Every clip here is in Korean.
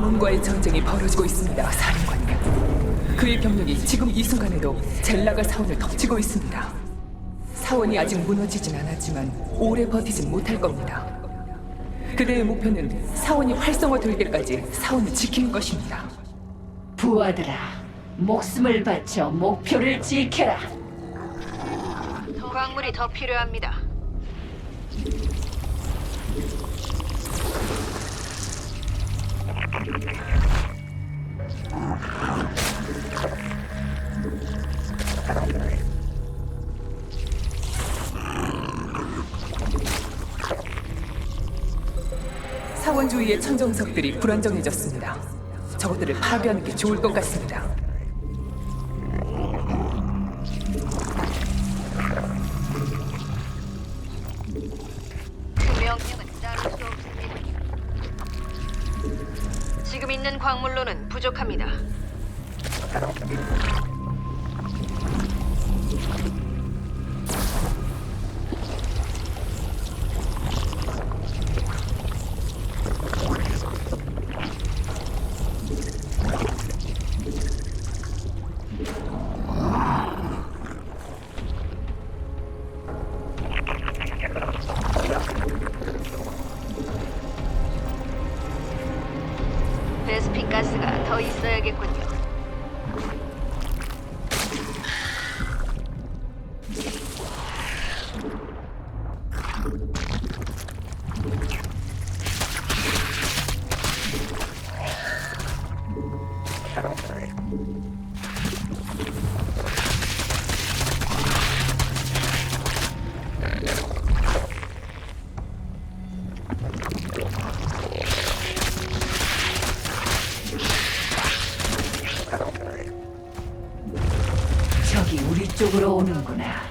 아몬과의 전쟁이 벌어지고 있습니다, 사령관님. 그의 병력이 지금 이 순간에도 젤라가 사원을 덮치고 있습니다. 사원이 아직 무너지진 않았지만 오래 버티진 못할 겁니다. 그대의 목표는 사원이 활성화될 때까지 사원을 지키는 것입니다. 부하들아, 목숨을 바쳐 목표를 지켜라. 광물이 더 필요합니다. 주위의 천정석들이 불안정해졌습니다. 저것들을 파괴하는 게 좋을 것 같습니다. 지금 있는 광물로는 부족합니다. 베스핀 가스가 더 있어야겠군요. 적이 우리 쪽으로 오는구나.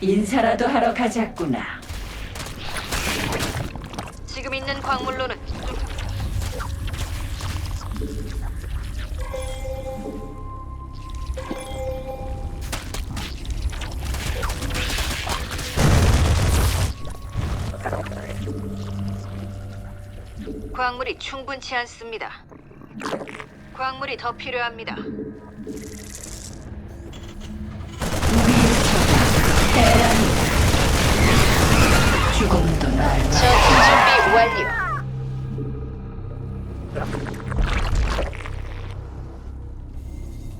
인사라도 하러 가자꾸나. 지금 있는 광물로는. 광물이 충분치 않습니다. 광물이 더 필요합니다. 완료.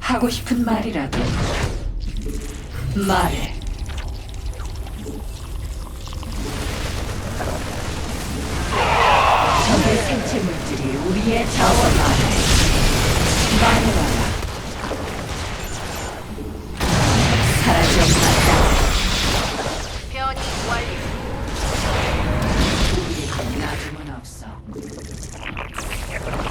하고 싶은 말이라도 말해. 적의 생체 물질이 우리의 자원 말해. 말해봐라. 없어.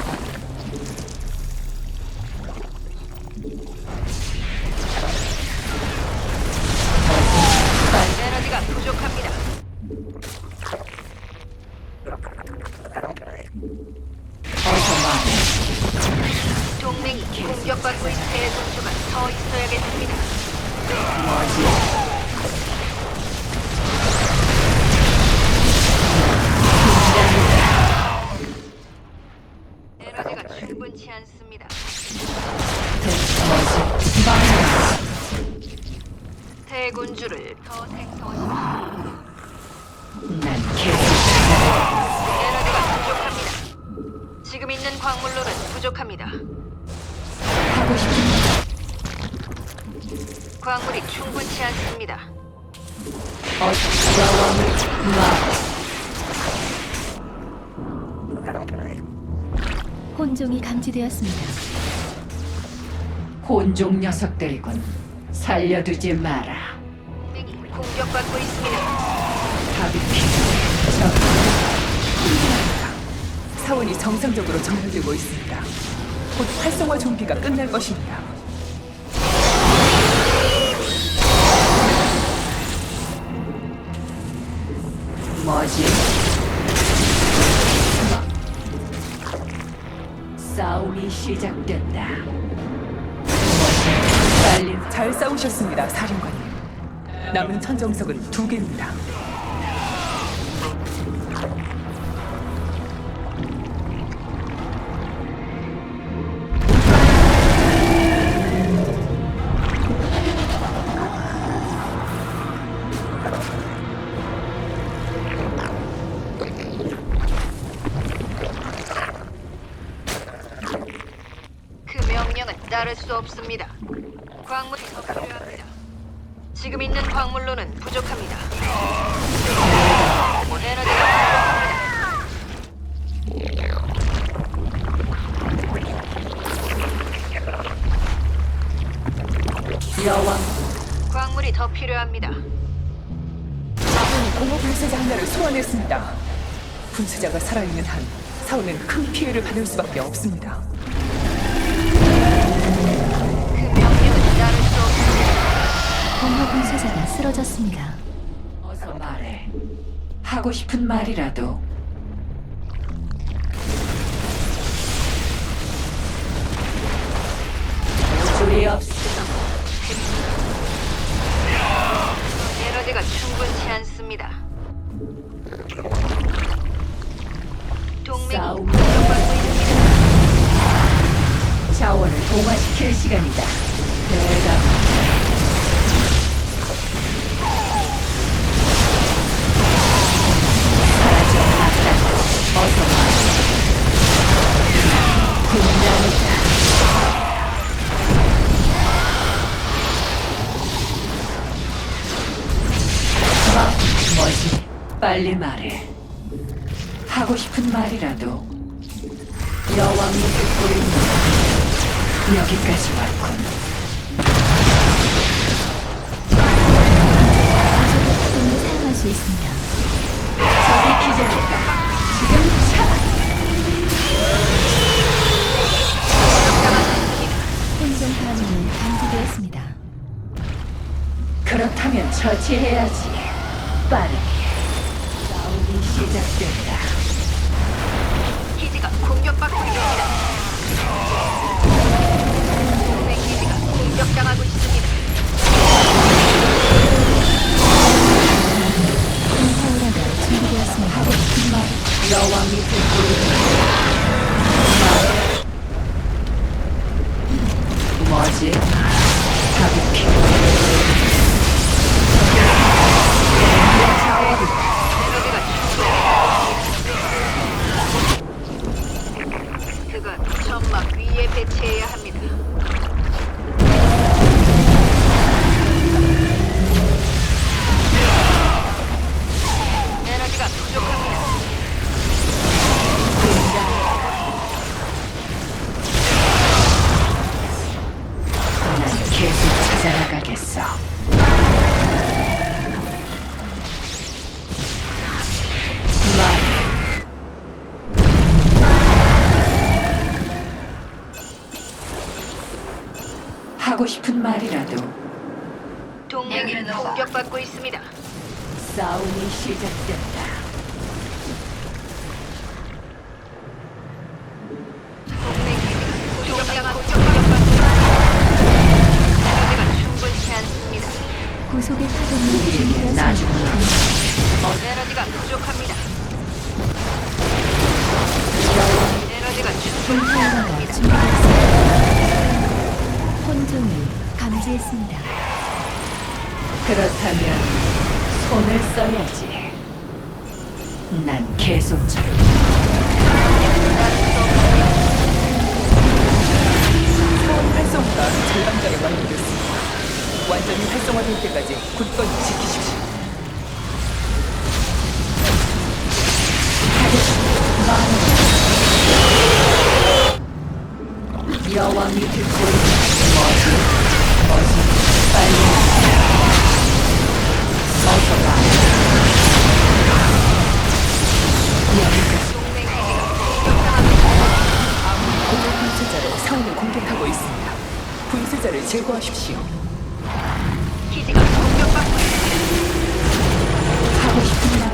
광물로는 부족합니다. 하고 싶은 광물이 충분치 않습니다. 혼종이 감지되었습니다. 혼종 녀석들이군. 살려두지 마라. 공격받고 있습니다. 답이 필요 사원이 정상적으로 점령되고 있습니다. 곧 활성화 준비가 끝날 것입니다. 뭐지? 싸움이 시작된다. 빨리 잘 싸우셨습니다, 사령관님. 남은 천정석은 두 개입니다. 따를 수 없습니다. 광물이 더 필요합니다. 지금 있는 광물로는 부족합니다. 에너지가 부족합니다. 여왕 광물이 더 필요합니다. 아군 공허 분쇄자 하나를 소환했습니다. 분쇄자가 살아있는 한 사원은 큰 피해를 받을 수밖에 없습니다. 하고 싶은 말이라도. 줄이 없어. 에너지가 충분치 않습니다. 동맹이 싸움. 공격받고 있습니다. 자원을 동화시킬 시간이다. 대담. 빨리 말해. 하고 싶은 말이라도 여왕이 듣고 있는 여기까지 왔군. 사용할 수 있습니다. 저기 기절했다. 지금 차. 혼종 반응이 감지되었습니다. 그렇다면 처치해야지. 빠르게. 시작된다. 기지가 공격받고 있습니다. 동맹 기지가 공격당하고 있습니다. 공허우라가 준비되었습니다. 듣고 있는 뭐지? 답이 필요 하고 싶은 말이라도 동맹이 공격받고 있습니다. 싸움이 시작된다. 동맹 공격받고 충분치 않습니다. 구속의 파동이 우리에게 나중에. 에너지가 부족합니다. 감지했습니다. 그렇다면 손을 써야지. 난 계속 저 사원 활성화가 절반가에 완료됐습니다. 완전히 활성화될 때까지 굳건히 지키십시오. 여왕이 듣고 있는 뭐지? 사원을 공격하고 있습니다. 분쇄자를 제거하십시오. 기지가 공격받고 있습니다. 하고 싶은 말.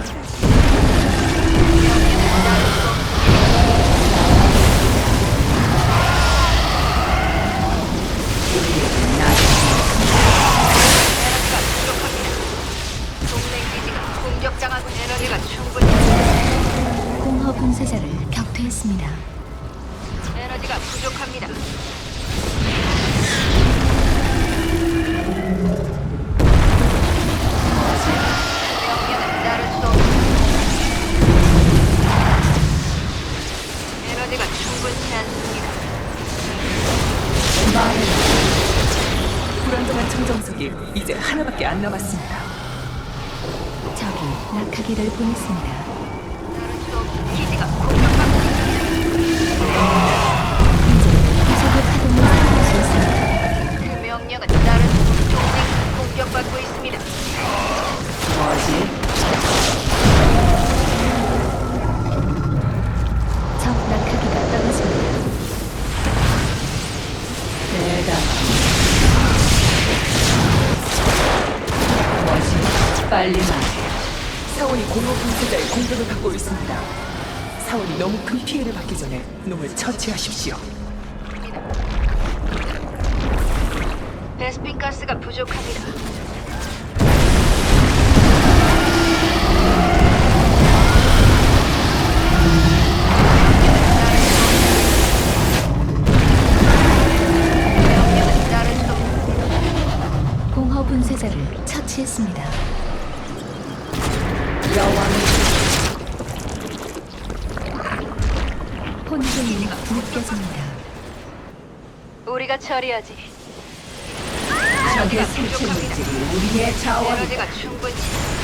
분쇄자를 격퇴했습니다. 에너지가 부족합니다. 명령은 따를 수 없습니다. 에너지가 충분치 않습니다. 불안정한 청정석이 이제 하나밖에 안 남았습니다. 적이 낙하기를 보냈습니다. 공격을 받고 있습니다. 사원이 너무 큰 피해를 받기 전에 놈을 처치하십시오. 베스핀 가스가 부족합니다. 명령은 공허 분쇄자를 처치했습니다. 혼종이 느껴집니다. 우리가 처리하지. 적의. 생체 물질이 우리의 자원이다. 에너지가 충분치.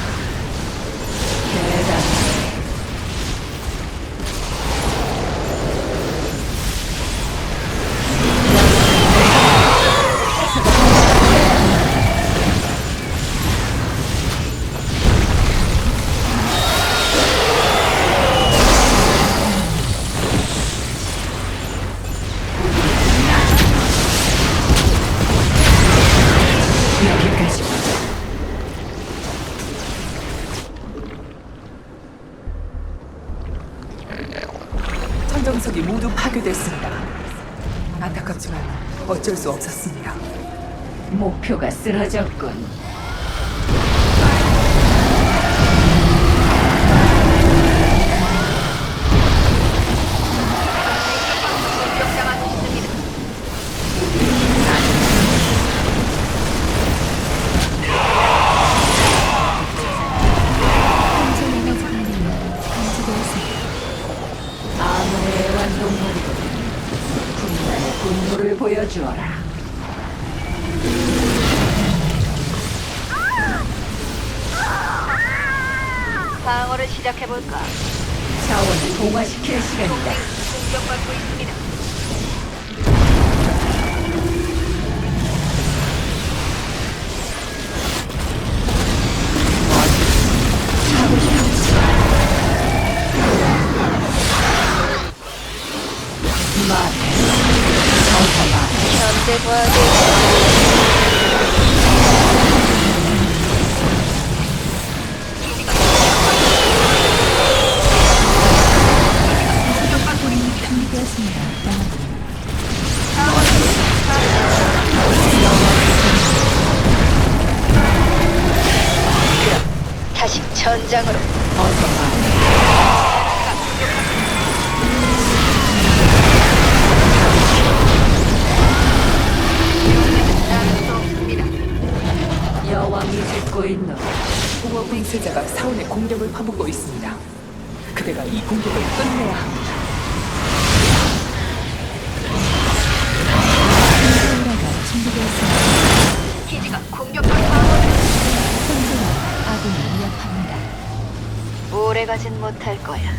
파괴됐습니다. 안타깝지만 어쩔 수 없었습니다. 목표가 쓰러졌군. 말해. 어서 말해. 현대 과학의 여왕이 듣고 있노. 공허 분쇄자가 사원의 공격을 퍼붓고 있습니다. 그대가 이 공격을 끝내야 합니다. 준비되었습니다. 기지가 공격받고 혼종은 아군을 위협합니다. 오래 가진 못할 거야.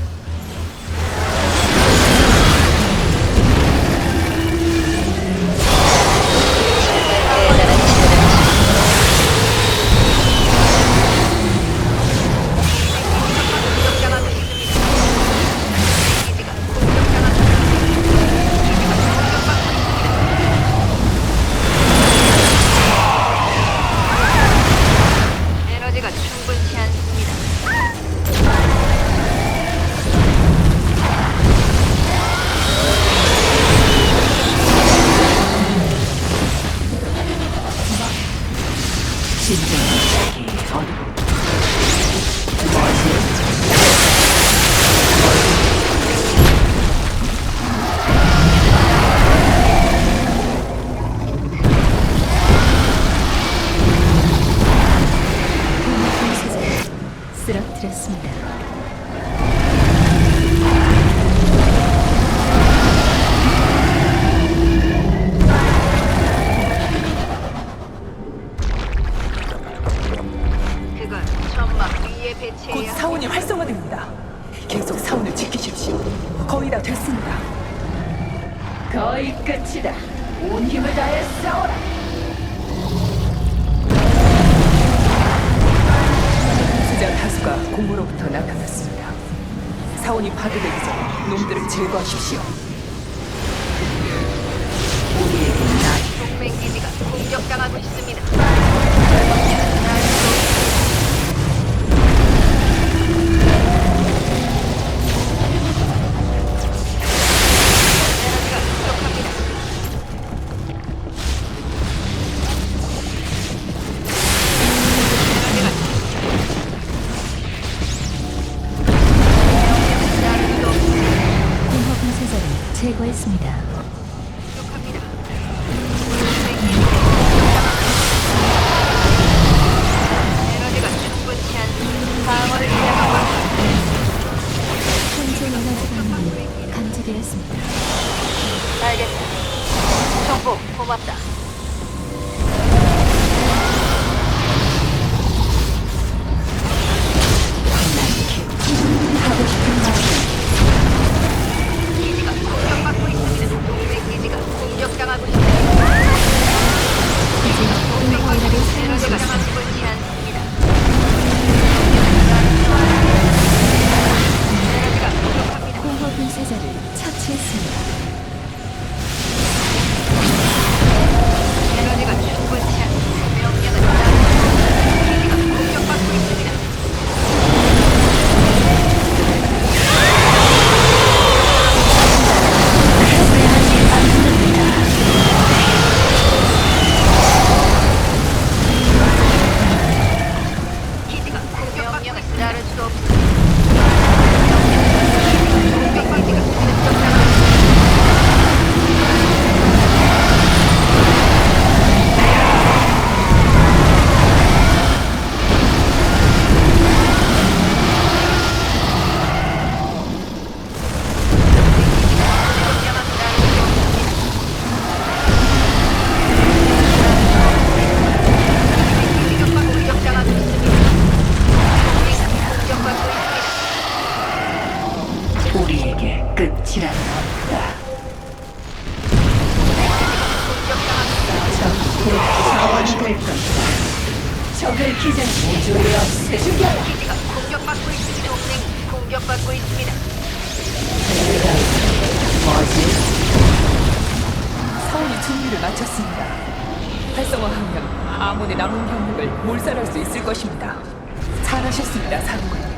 그랬습니다. 놈들을 제거하십시오. 우리에게 날 동맹 기지가 공격당하고 있습니다. 약자를 처치했습니다. 있습니다. 사원이 준비를 마쳤습니다. 활성화하면 아몬의 남은 병력을 몰살할 수 있을 것입니다. 잘하셨습니다, 사령관.